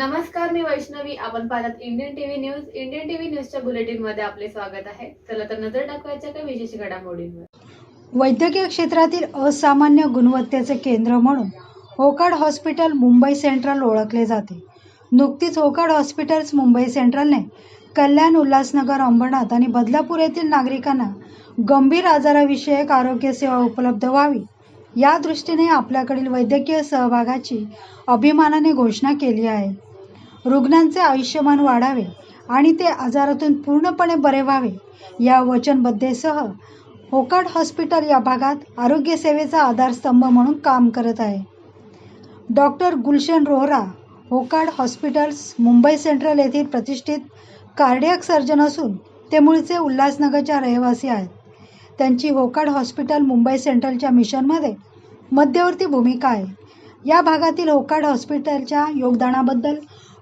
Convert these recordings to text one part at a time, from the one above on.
नमस्कार मी वैष्णवी. आपण पाहतात Indian TV news Indian TV न्यूजच्या बुलेटिनमध्ये आपले स्वागत आहे. चला तर नजर टाकवायच्या काही विशेष घडामोडींवर. वैद्यकीय क्षेत्रातील असामान्य गुणवत्तेचे केंद्र म्हणून होकाड हॉस्पिटल मुंबई सेंट्रल ओळखले जाते. नुकतीच होकाड हॉस्पिटल्स मुंबई सेंट्रलने कल्याण उल्हासनगर अंबरनाथ आणि बदलापूर येथील नागरिकांना गंभीर आजाराविषयक आरोग्य सेवा उपलब्ध व्हावी या दृष्टीने आपल्याकडील वैद्यकीय सहभागाची अभिमानाने घोषणा केली आहे. रुग्णांचे आयुष्यमान वाढावे आणि ते आजारातून पूर्णपणे बरे व्हावे. या वचनबद्धतेसह होकाड हॉस्पिटल या भागात आरोग्यसेवेचा आधारस्तंभ म्हणून काम करत आहे. Doctor Gulshan Rohra Wockhardt hospitals Mumbai central येथील प्रतिष्ठित कार्डियक सर्जन असून ते मूळचे उल्हासनगरच्या रहिवासी आहेत. त्यांची होकाड हॉस्पिटल मुंबई सेंट्रलच्या मिशनमध्ये मध्यवर्ती भूमिका आहे. या भागातील होकाड हॉस्पिटलच्या योगदानाबद्दल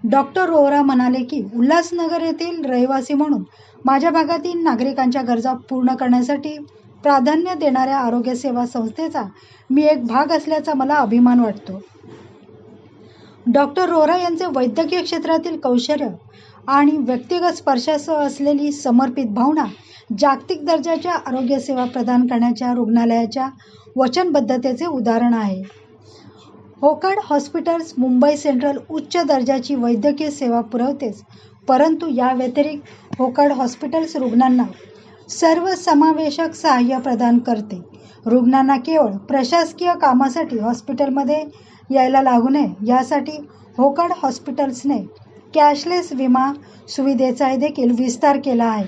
डॉक्टर रोहरा म्हणाले की उल्हासनगर येथील रहिवासी म्हणून माझ्या भागातील नागरिकांच्या गरजा पूर्ण करण्यासाठी प्राधान्य देणाऱ्या आरोग्य सेवा संस्थेचा मी एक भाग असल्याचा मला अभिमान वाटतो. डॉक्टर रोहरा यांचे वैद्यकीय क्षेत्रातील कौशल्य आणि व्यक्तिगत स्पर्शासह असलेली समर्पित भावना जागतिक दर्जाच्या आरोग्यसेवा प्रदान करण्याच्या रुग्णालयाच्या वचनबद्धतेचे उदाहरण आहे. होकार्ड हॉस्पिटल्स मुंबई सेंट्रल उच्च दर्जाची वैद्यकीय सेवा पुरवतेच. परंतु या व्यतिरिक्त होकार्ड हॉस्पिटल्स रुग्णांना सर्व समावेशक सहाय्य प्रदान करते. रुग्णांना केवळ प्रशासकीय कामासाठी हॉस्पिटलमध्ये यायला लागू नये यासाठी होकाड हॉस्पिटल्सने कॅशलेस विमा सुविधेचाही देखील विस्तार केला आहे.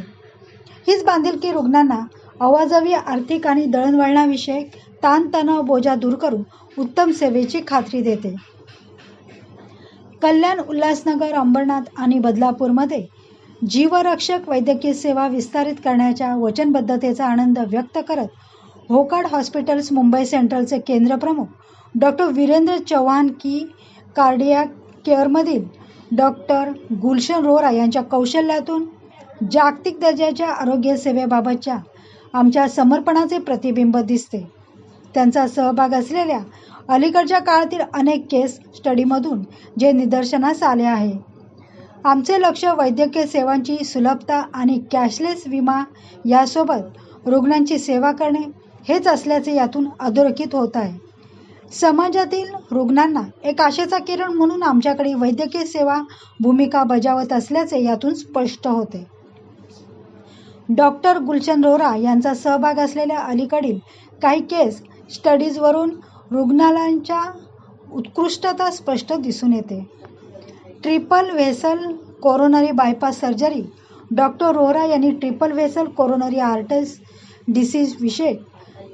हीच बांधिलकी रुग्णांना अवाजवी आर्थिक आणि दळणवळणाविषयक ताणतणाव बोजा दूर करून उत्तम सेवेची खात्री देते. कल्याण उल्हासनगर अंबरनाथ आणि बदलापूरमध्ये जीवरक्षक वैद्यकीय सेवा विस्तारित करण्याच्या वचनबद्धतेचा आनंद व्यक्त करत होकाड हॉस्पिटल्स मुंबई सेंट्रलचे केंद्रप्रमुख डॉक्टर वीरेंद्र चव्हाण की कार्डिया केअरमधील डॉक्टर गुलशन रोहरा यांच्या कौशल्यातून जागतिक दर्जाच्या आरोग्य सेवेबाबतच्या आमच्या समर्पणाचे प्रतिबिंब दिसते. त्यांचा सहभाग असलेल्या अलीकडच्या काळातील अनेक केस स्टडीमधून जे निदर्शनास आले आहे. आमचे लक्ष वैद्यकीय सेवांची सुलभता आणि कॅशलेस विमा यासोबत रुग्णांची सेवा करणे हेच असल्याचे यातून अधोरेखित होत आहे. समाजातील रुग्णांना एक आशेचा किरण म्हणून आमच्याकडे वैद्यकीय सेवा भूमिका बजावत असल्याचे यातून स्पष्ट होते. डॉक्टर गुलशन रोहरा यांचा सहभाग असलेल्या अलीकडील काही केस स्टडीजवरून रुग्णालयांच्या उत्कृष्टता स्पष्ट दिसून येते. Triple vessel coronary bypass surgery doctor Rohra यांनी triple vessel coronary artery disease विषयक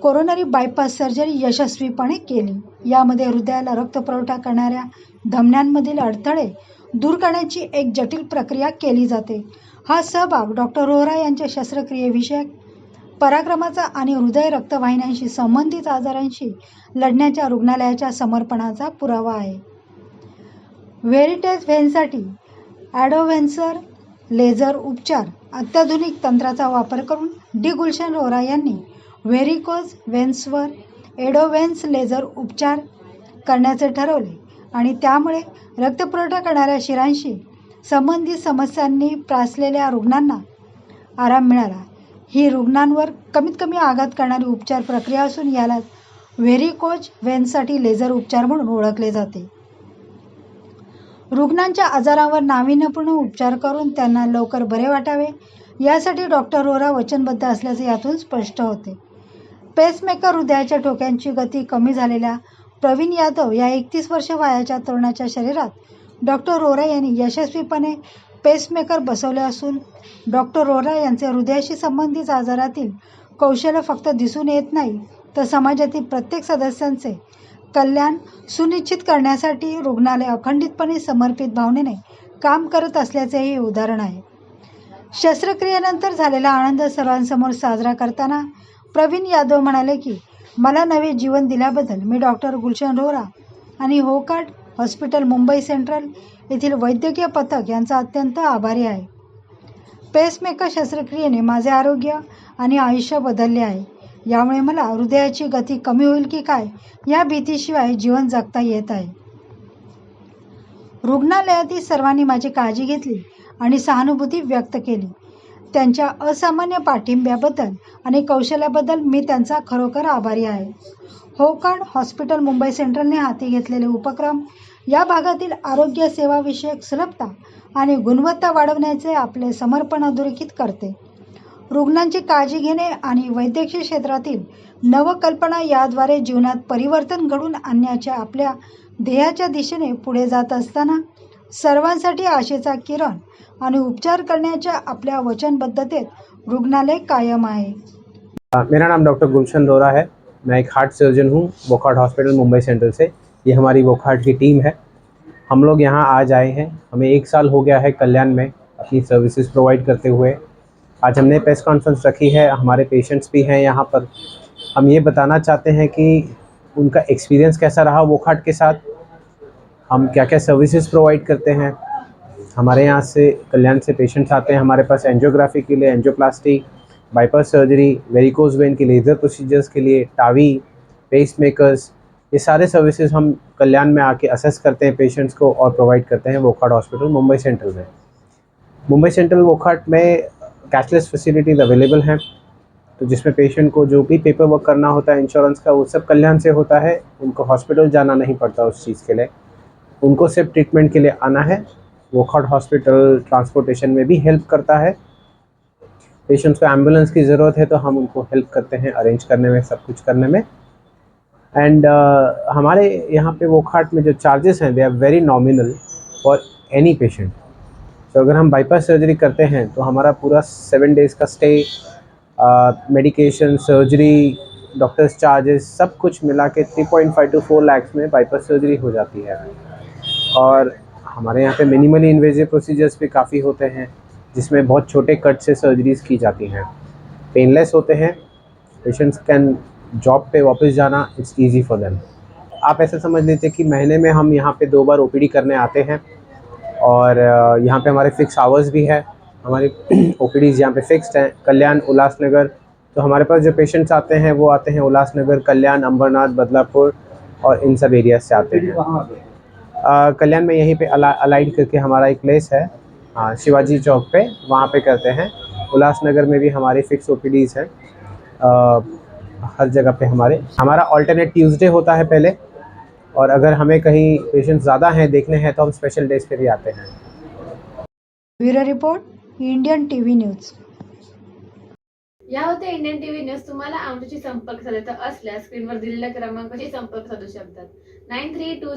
कोरोनरी बायपास सर्जरी यशस्वीपणे केली. यामध्ये हृदयाला रक्तपुरवठा करणाऱ्या धमन्यांमधील अडथळे दूर करण्याची एक जटिल प्रक्रिया केली जाते. हा सहभाग डॉक्टर रोहरा यांच्या शस्त्रक्रियेविषयक पराक्रमाचा आणि हृदय रक्तवाहिन्यांशी संबंधित आजारांशी लढण्याच्या रुग्णालयाच्या समर्पणाचा पुरावा आहे. व्हेरिटेज व्हेनसाठी ॲडोव्हेन्सर लेझर उपचार अत्याधुनिक तंत्राचा वापर करून डी. गुलशन रोहरा यांनी व्हेरिकोज व्हेन्सवर एडोव्हेन्स लेझर उपचार करण्याचे ठरवले आणि त्यामुळे रक्तपुरवठा करणाऱ्या शिरांशी संबंधित समस्यांनी त्रासलेल्या रुग्णांना आराम मिळाला. ही रुग्णांवर कमीत कमी आघात करणारी उपचार प्रक्रिया असून याला व्हेरिकोज व्हेन्ससाठी लेझर उपचार म्हणून ओळखले जाते. रुग्णांच्या आजारावर नाविन्यपूर्ण उपचार करून त्यांना लवकर बरे वाटावे यासाठी डॉक्टर रोरा वचनबद्ध असल्याचे यातून स्पष्ट होते. पेसमेकर हृदयाच्या ठोक्यांची गती कमी झालेल्या प्रवीण यादव या एकतीस वर्ष वयाच्या तरुणाच्या शरीरात डॉक्टर रोरा यांनी यशस्वीपणे पेसमेकर बसवले असून डॉक्टर रोरा यांचे हृदयाशी संबंधित आजारातील कौशल्य फक्त दिसून येत नाही तर समाजातील प्रत्येक सदस्यांचे कल्याण सुनिश्चित करण्यासाठी रुग्णालय अखंडितपणे समर्पित भावनेने काम करत असल्याचे हे उदाहरण आहे. शस्त्रक्रियेनंतर झालेला आनंद सर्वांसमोर साजरा करताना प्रवीण यादव म्हणाले की मला नवे जीवन दिल्याबद्दल मी डॉक्टर गुलशन रोहरा आणि होकाट हॉस्पिटल मुंबई सेंट्रल येथील वैद्यकीय पथक यांचा अत्यंत आभारी आहे. पेसमेकर शस्त्रक्रियेने माझे आरोग्य आणि आयुष्य बदलले आहे. यामुळे मला हृदयाची गती कमी होईल की काय? या भीतीशिवाय जीवन जगता येत आहे. रुग्णालयातील सर्वांनी माझी काळजी घेतली आणि सहानुभूती व्यक्त केली. त्यांच्या असामान्य पाठिंब्याबद्दल आणि कौशल्याबद्दल मी त्यांचा खरोखर आभारी आहे. होकार्ड हॉस्पिटल मुंबई सेंट्रलने हाती घेतलेले उपक्रम या भागातील आरोग्य सेवाविषयक सुलभता आणि गुणवत्ता वाढवण्याचे आपले समर्पण अधोरेखित करते. रुग्णांची काळजी घेणे आणि वैद्यकीय क्षेत्रातील नवकल्पना याद्वारे जीवनात परिवर्तन घडून आणण्याच्या आपल्या ध्येयाच्या दिशेने पुढे जात असताना सर्वांसाठी आशेचा किरण आणि उपचार करण्याच्या आपल्या वचनबद्धतेत रुग्णालय कायम आहे. मेरा नाम डॉक्टर गुलशन दोरा है। मैं एक हार्ट सर्जन हूँ वोकार्ड हॉस्पिटल, मुंबई सेंट्रल से। ये हमारी वोकार्ड की टीम है। हम लोग यहाँ आज आए हैं। हमें एक साल हो गया है कल्याण में अपनी सर्विसेज़ प्रोवाइड करते हुए। आज हमने प्रेस कॉन्फ्रेंस रखी है, हमारे पेशेंट्स भी हैं यहाँ पर। हम ये बताना चाहते हैं कि उनका एक्सपीरियंस कैसा रहा वोकार्ड के साथ? हम क्या क्या सर्विसेज़ प्रोवाइड करते हैं? हमारे यहाँ से कल्याण से पेशेंट्स आते हैं, हमारे पास एंजियोग्राफी के लिए, angioplasty bypass surgery varicose vein के लेज़र प्रोसीजर्स के लिए, टावी पेस मेकर्स ये सारे सर्विसेज़ हम कल्याण में आके असेस करते हैं पेशेंट्स को और प्रोवाइड करते हैं वोकार्ड हॉस्पिटल मुंबई सेंट्रल में। मुंबई सेंट्रल वोकार्ड में कैशलेस फैसिलिटीज़ अवेलेबल हैं तो जिसमें पेशेंट को जो भी पेपर वर्क करना होता है इंश्योरेंस का, वो सब कल्याण से होता है। उनको हॉस्पिटल जाना नहीं पड़ता उस चीज़ के लिए। उनको सिर्फ़ ट्रीटमेंट के लिए आना है। वोकार्ड हॉस्पिटल ट्रांसपोर्टेशन में भी हेल्प करता है। पेशेंट्स को एंबुलेंस की ज़रूरत है तो हम उनको हेल्प करते हैं अरेंज करने में सब कुछ करने में। एंड uh, हमारे यहाँ पे वो खाट में जो चार्जेस हैं they are very nominal for any patient तो अगर हम बाईपास सर्जरी करते हैं तो हमारा पूरा सेवन डेज़ का stay medication surgery doctors charges सब कुछ मिला के three point five two four lakhs में बाईपास सर्जरी हो जाती है। और हमारे यहाँ पे मिनिमली इन्वेजिव प्रोसीजर्स भी काफ़ी होते हैं। जिसमें बहुत छोटे कट से सर्जरीज की जाती हैं। पेनलेस होते हैं। पेशेंट्स कैन जॉब पे वापस जाना इट्स इजी फॉर देम आप ऐसे समझ लीजिए कि महीने में हम यहाँ पे दो बार ओपीडी करने आते हैं और यहाँ पे हमारे फिक्स आवर्स भी है। हमारी ओ पी डीज यहाँ पे फिक्स्ड हैं। कल्याण उल्लासनगर तो हमारे पास जो पेशेंट्स आते हैं वो आते हैं उल्लासनगर कल्याण अंबरनाथ बदलापुर और इन सब एरियाज़ से आते हैं। कल्याण में यहीं पे अला, अलाइड करके हमारा एक प्लेस है। हाँ शिवाजी चौक पे वहाँ पे करते हैं। उल्लासनगर में भी हमारी फिक्स ओ हैं। हर जगह पे हमारे। हमारा ऑल्टरनेट ट्यूसडे होता है पहले और अगर हमें कहीं पेशेंट ज़्यादा हैं देखने हैं तो हम स्पेशल डेज़ पे भी आते हैं। Bureau report Indian T V news. या होत्या इंडियन टीव्ही न्यूज़ तुम्हाला आमच्याशी संपर्क साधायचा असल्यास स्क्रीनवर दिलेल्या क्रमांकाशी संपर्क साधू शकतात. Nine three to